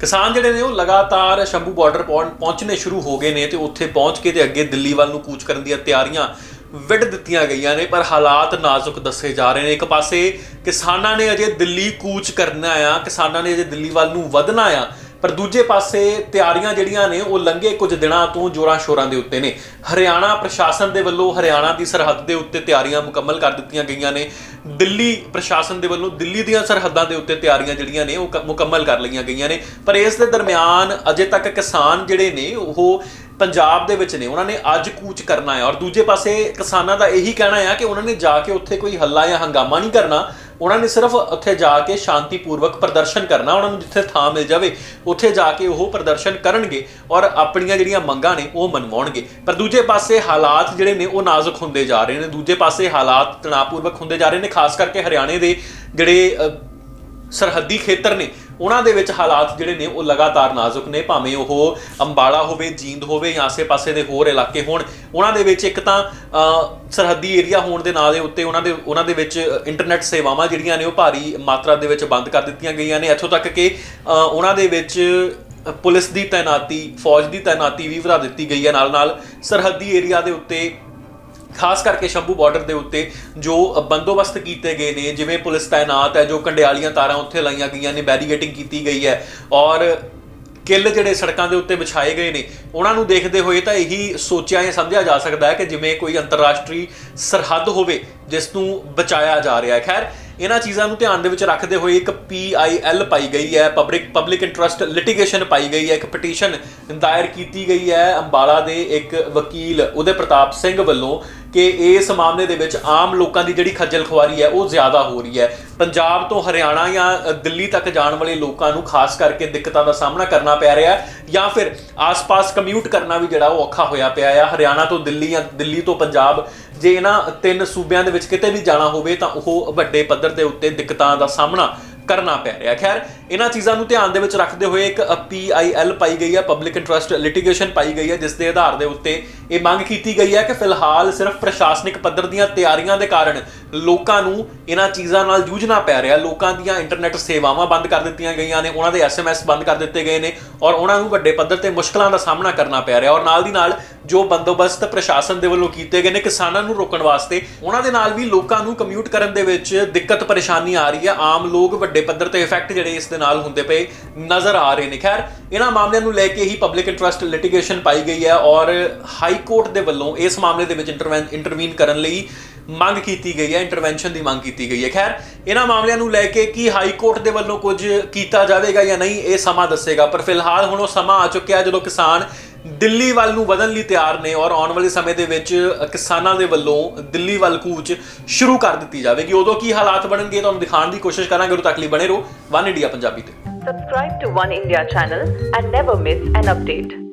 ਕਿਸਾਨ ਜਿਹੜੇ ਨੇ ਉਹ ਲਗਾਤਾਰ ਸ਼ੰਭੂ ਬਾਰਡਰ ਪਹੁੰਚਣੇ ਸ਼ੁਰੂ ਹੋ ਗਏ ਨੇ ਤੇ ਉੱਥੇ ਪਹੁੰਚ ਕੇ ਤੇ ਅੱਗੇ ਦਿੱਲੀ ਵੱਲ ਨੂੰ ਕੂਚ ਕਰਨ ਦੀਆਂ ਤਿਆਰੀਆਂ ਵਿੱਢ ਦਿੱਤੀਆਂ ਗਈਆਂ ਨੇ, ਪਰ ਹਾਲਾਤ ਨਾਜ਼ੁਕ ਦੱਸੇ ਜਾ ਰਹੇ ਨੇ। ਇੱਕ ਪਾਸੇ ਕਿਸਾਨਾਂ ਨੇ ਅਜੇ ਦਿੱਲੀ ਕੂਚ ਕਰਨਾ ਆ, ਕਿਸਾਨਾਂ ਨੇ ਅਜੇ ਦਿੱਲੀ ਵੱਲ ਨੂੰ ਵਧਣਾ ਆ ਪਰ ਦੂਜੇ ਪਾਸੇ ਤਿਆਰੀਆਂ ਜਿਹੜੀਆਂ ਨੇ, ਉਹ ਲੰਘੇ ਕੁਝ ਦਿਨਾਂ ਤੋਂ ਜੋਰਾਂ ਸ਼ੋਰਾਂ ਦੇ ਉੱਤੇ ਨੇ। ਹਰਿਆਣਾ ਪ੍ਰਸ਼ਾਸਨ ਦੇ ਵੱਲੋਂ ਹਰਿਆਣਾ ਦੀ ਸਰਹੱਦ ਦੇ ਉੱਤੇ ਤਿਆਰੀਆਂ ਮੁਕੰਮਲ ਕਰ ਦਿੱਤੀਆਂ ਗਈਆਂ ਨੇ। ਦਿੱਲੀ ਪ੍ਰਸ਼ਾਸਨ ਦੇ ਵੱਲੋਂ ਦਿੱਲੀ ਦੀਆਂ ਸਰਹੱਦਾਂ ਦੇ ਉੱਤੇ ਤਿਆਰੀਆਂ ਜਿਹੜੀਆਂ ਨੇ, ਉਹ ਕ- ਮੁਕੰਮਲ ਕਰ ਲਈਆਂ ਗਈਆਂ ਨੇ। ਪਰ ਇਸ ਦੇ ਦਰਮਿਆਨ ਅਜੇ ਤੱਕ ਕਿਸਾਨ ਜਿਹੜੇ ਨੇ, ਉਹ ਪੰਜਾਬ ਦੇ ਵਿੱਚ ਨੇ, ਉਹਨਾਂ ਨੇ ਅੱਜ ਕੂਚ ਕਰਨਾ ਹੈ। ਔਰ ਦੂਜੇ ਪਾਸੇ ਕਿਸਾਨਾਂ ਦਾ ਇਹੀ ਕਹਿਣਾ ਹੈ ਕਿ ਉਹਨਾਂ ਨੇ ਜਾ ਕੇ ਉੱਥੇ ਕੋਈ ਹੱਲਾ ਜਾਂ ਹੰਗਾਮਾ ਨਹੀਂ ਕਰਨਾ। ਉਹਨਾਂ ਨੇ ਸਿਰਫ ਉੱਥੇ ਜਾ ਕੇ ਸ਼ਾਂਤੀਪੂਰਵਕ ਪ੍ਰਦਰਸ਼ਨ ਕਰਨਾ, ਉਹਨਾਂ ਨੂੰ ਜਿੱਥੇ ਥਾਂ ਮਿਲ ਜਾਵੇ, ਉੱਥੇ ਜਾ ਕੇ ਉਹ ਪ੍ਰਦਰਸ਼ਨ ਕਰਨਗੇ ਔਰ ਆਪਣੀਆਂ ਜਿਹੜੀਆਂ ਮੰਗਾਂ ਨੇ ਉਹ ਮਨਵਾਉਣਗੇ। ਪਰ ਦੂਜੇ ਪਾਸੇ ਹਾਲਾਤ ਜਿਹੜੇ ਨੇ ਉਹ ਨਾਜ਼ੁਕ ਹੁੰਦੇ ਜਾ ਰਹੇ ਨੇ। ਦੂਜੇ ਪਾਸੇ ਹਾਲਾਤ ਤਣਾਅਪੂਰਵਕ ਹੁੰਦੇ ਜਾ ਰਹੇ ਨੇ, ਖਾਸ ਕਰਕੇ ਹਰਿਆਣੇ ਦੇ ਜਿਹੜੇ ਸਰਹੱਦੀ ਖੇਤਰ ਨੇ ਉਹਨਾਂ ਦੇ ਵਿੱਚ ਹਾਲਾਤ ਜਿਹੜੇ ਨੇ ਉਹ ਲਗਾਤਾਰ ਨਾਜ਼ੁਕ ਨੇ, ਭਾਵੇਂ ਉਹ ਅੰਬਾਲਾ ਹੋਵੇ, ਜੀਂਦ ਹੋਵੇ ਜਾਂ ਆਸੇ-ਪਾਸੇ ਦੇ ਹੋਰ ਇਲਾਕੇ ਹੋਣ, ਉਹਨਾਂ ਦੇ ਵਿੱਚ ਇੱਕ ਤਾਂ ਸਰਹੱਦੀ ਏਰੀਆ ਹੋਣ ਦੇ ਨਾਂ ਦੇ ਉੱਤੇ ਉਹਨਾਂ ਦੇ ਉਹਨਾਂ ਦੇ ਵਿੱਚ ਇੰਟਰਨੈਟ ਸੇਵਾਵਾਂ ਜਿਹੜੀਆਂ ਨੇ ਉਹ ਭਾਰੀ ਮਾਤਰਾ ਦੇ ਵਿੱਚ ਬੰਦ ਕਰ ਦਿੱਤੀਆਂ ਗਈਆਂ ਨੇ। ਇੱਥੋਂ ਤੱਕ ਕਿ ਉਹਨਾਂ ਦੇ ਵਿੱਚ ਪੁਲਿਸ ਦੀ ਤਾਇਨਾਤੀ ਫੌਜ ਦੀ ਤਾਇਨਾਤੀ ਵੀ ਵਧਾ ਦਿੱਤੀ ਗਈ ਹੈ। ਨਾਲ ਨਾਲ ਸਰਹੱਦੀ ਏਰੀਆ ਦੇ ਉੱਤੇ ਖਾਸ ਕਰਕੇ ਸ਼ੰਭੂ ਬਾਰਡਰ ਦੇ ਉੱਤੇ ਜੋ ਬੰਦੋਬਸਤ ਕੀਤੇ ਗਏ ਨੇ, ਜਿਵੇਂ ਪੁਲਿਸ ਤਾਇਨਾਤ ਹੈ, ਜੋ ਕੰਡਿਆਲੀਆਂ ਤਾਰਾਂ ਉੱਥੇ ਲਾਈਆਂ ਗਈਆਂ ਨੇ ਬੈਰੀਗੇਟਿੰਗ ਕੀਤੀ ਗਈ ਹੈ ਔਰ ਕਿੱਲ ਜਿਹੜੇ ਸੜਕਾਂ ਦੇ ਉੱਤੇ ਵਿਛਾਏ ਗਏ ਨੇ, ਉਹਨਾਂ ਨੂੰ ਦੇਖਦੇ ਹੋਏ ਤਾਂ ਇਹੀ ਸੋਚਿਆ ਜਾਂ ਸਮਝਿਆ ਜਾ ਸਕਦਾ ਹੈ ਕਿ ਜਿਵੇਂ ਕੋਈ ਅੰਤਰਰਾਸ਼ਟਰੀ ਸਰਹੱਦ ਹੋਵੇ, ਜਿਸ ਨੂੰ ਬਚਾਇਆ ਜਾ ਰਿਹਾ ਹੈ। ਖੈਰ ਇਹਨਾਂ ਚੀਜ਼ਾਂ ਨੂੰ ਧਿਆਨ ਦੇ ਵਿੱਚ ਰੱਖਦੇ ਹੋਏ ਇੱਕ PIL ਪਾਈ ਗਈ ਹੈ ਪਬਲਿਕ ਪਬਲਿਕ ਇੰਟਰਸਟ ਲਿਟੀਗੇਸ਼ਨ ਪਾਈ ਗਈ ਹੈ, ਇੱਕ ਪਟੀਸ਼ਨ ਦਾਇਰ ਕੀਤੀ ਗਈ ਹੈ ਅੰਬਾਲਾ ਦੇ ਇੱਕ ਵਕੀਲ ਉਦੇ ਪ੍ਰਤਾਪ ਸਿੰਘ ਵੱਲੋਂ ਕਿ ਇਸ ਮਾਮਲੇ ਦੇ ਵਿੱਚ ਆਮ ਲੋਕਾਂ ਦੀ ਜਿਹੜੀ ਖੱਜਲ ਖੁਆਰੀ ਹੈ, ਉਹ ਜ਼ਿਆਦਾ ਹੋ ਰਹੀ ਹੈ। ਪੰਜਾਬ ਤੋਂ ਹਰਿਆਣਾ ਜਾਂ ਦਿੱਲੀ ਤੱਕ ਜਾਣ ਵਾਲੇ ਲੋਕਾਂ ਨੂੰ ਖਾਸ ਕਰਕੇ ਦਿੱਕਤਾਂ ਦਾ ਸਾਹਮਣਾ ਕਰਨਾ ਪੈ ਰਿਹਾ ਹੈ ਜਾਂ ਫਿਰ ਆਸ-ਪਾਸ ਕਮਿਊਟ ਕਰਨਾ ਵੀ ਜਿਹੜਾ ਉਹ ਔਖਾ ਹੋਇਆ ਪਿਆ ਹੈ ਹਰਿਆਣਾ ਤੋਂ ਦਿੱਲੀ ਜਾਂ ਦਿੱਲੀ ਤੋਂ ਪੰਜਾਬ ਜੇ ਇਹਨਾਂ ਤਿੰਨ ਸੂਬਿਆਂ ਦੇ ਵਿੱਚ ਕਿਤੇ ਵੀ ਜਾਣਾ ਹੋਵੇ ਤਾਂ ਉਹ ਵੱਡੇ ਪੱਧਰ ਦੇ ਉੱਤੇ ਦਿੱਕਤਾਂ ਦਾ ਸਾਹਮਣਾ ਕਰਨਾ ਪੈ ਰਿਹਾ। ਖੈਰ ਇਹਨਾਂ ਚੀਜ਼ਾਂ ਨੂੰ ਧਿਆਨ ਦੇ ਵਿੱਚ ਰੱਖਦੇ ਹੋਏ ਇੱਕ PIL ਪਾਈ ਗਈ ਹੈ ਪਬਲਿਕ ਇੰਟਰਸਟ ਲਿਟੀਗੇਸ਼ਨ ਪਾਈ ਗਈ ਹੈ, ਜਿਸ ਦੇ ਆਧਾਰ ਦੇ ਉੱਤੇ ਇਹ ਮੰਗ ਕੀਤੀ ਗਈ ਹੈ ਕਿ ਫਿਲਹਾਲ ਸਿਰਫ ਪ੍ਰਸ਼ਾਸਨਿਕ ਪੱਧਰ ਦੀਆਂ ਤਿਆਰੀਆਂ ਦੇ ਕਾਰਨ ਲੋਕਾਂ ਨੂੰ ਇਹਨਾਂ ਚੀਜ਼ਾਂ ਨਾਲ ਜੂਝਣਾ ਪੈ ਰਿਹਾ। ਲੋਕਾਂ ਦੀਆਂ ਇੰਟਰਨੈਟ ਸੇਵਾਵਾਂ ਬੰਦ ਕਰ ਦਿੱਤੀਆਂ ਗਈਆਂ ਨੇ, ਉਹਨਾਂ ਦੇ SMS ਬੰਦ ਕਰ ਦਿੱਤੇ ਗਏ ਨੇ ਔਰ ਉਹਨਾਂ ਨੂੰ ਵੱਡੇ ਪੱਧਰ ਤੇ ਮੁਸ਼ਕਲਾਂ ਦਾ ਸਾਹਮਣਾ ਕਰਨਾ ਪੈ ਰਿਹਾ। ਔਰ ਨਾਲ ਦੀ ਨਾਲ ਜੋ ਬੰਦੋਬਸਤ ਪ੍ਰਸ਼ਾਸਨ ਦੇ ਵੱਲੋਂ ਕੀਤੇ ਗਏ ਨੇ ਕਿਸਾਨਾਂ ਨੂੰ ਰੋਕਣ ਵਾਸਤੇ, ਉਹਨਾਂ ਦੇ ਨਾਲ ਵੀ ਲੋਕਾਂ ਨੂੰ ਕਮਿਊਟ ਕਰਨ ਦੇ ਵਿੱਚ ਦਿੱਕਤ ਪਰੇਸ਼ਾਨੀ ਆ ਰਹੀ ਹੈ। ਆਮ ਲੋਕ ਵੱਡੇ ਪੱਧਰ ਤੇ ਇਫੈਕਟ ਜਿਹੜੇ ਇਸ ਦੇ ਨਾਲ ਹੁੰਦੇ ਪਏ ਨਜ਼ਰ ਆ ਰਹੇ ਨੇ। ਖੈਰ, ਇਹਨਾਂ ਮਾਮਲਿਆਂ ਨੂੰ ਲੈ ਕੇ ਹੀ ਪਬਲਿਕ ਇੰਟਰਸਟ ਲਿਟੀਗੇਸ਼ਨ ਪਾਈ ਗਈ ਹੈ ਔਰ ਹਾਈ ਕੋਰਟ ਦੇ ਵੱਲੋਂ ਇਸ ਮਾਮਲੇ ਦੇ ਵਿੱਚ ਇੰਟਰਵੀਨ ਕਰਨ ਲਈ ਮੰਗ ਕੀਤੀ ਗਈ ਹੈ ਇੰਟਰਵੈਂਸ਼ਨ ਦੀ ਮੰਗ ਕੀਤੀ ਗਈ ਹੈ। ਖੈਰ, ਇਹਨਾਂ ਮਾਮਲਿਆਂ ਨੂੰ ਲੈ ਕੇ ਕੀ ਹਾਈ ਕੋਰਟ ਦੇ ਵੱਲੋਂ ਕੁਝ ਕੀਤਾ ਜਾਵੇਗਾ ਜਾਂ ਨਹੀਂ, ਇਹ ਸਮਾਂ ਦੱਸੇਗਾ। ਪਰ ਫਿਲਹਾਲ ਹੁਣ ਉਹ ਸਮਾਂ ਆ ਚੁੱਕਿਆ ਜਦੋਂ ਕਿਸਾਨ ਦਿੱਲੀ ਵੱਲ ਨੂੰ ਵਧਣ ਲਈ ਤਿਆਰ ਨੇ ਔਰ ਆਉਣ ਵਾਲੇ ਸਮੇਂ ਦੇ ਵਿੱਚ ਕਿਸਾਨਾਂ ਦੇ ਵੱਲੋਂ ਦਿੱਲੀ ਵੱਲ ਕੂਚ ਸ਼ੁਰੂ ਕਰ ਦਿੱਤੀ ਜਾਵੇਗੀ। ਉਦੋਂ ਕੀ ਹਾਲਾਤ ਬਣਨਗੇ ਤੁਹਾਨੂੰ ਦਿਖਾਉਣ ਦੀ ਕੋਸ਼ਿਸ਼ ਕਰਾਂਗੇ। ਉਦੋਂ ਤੱਕ ਲਈ ਬਣੇ ਰਹੋ। ਵਨ ਇੰਡੀਆ ਪੰਜਾਬੀ ਤੇ। Subscribe to One India channel and never miss an update.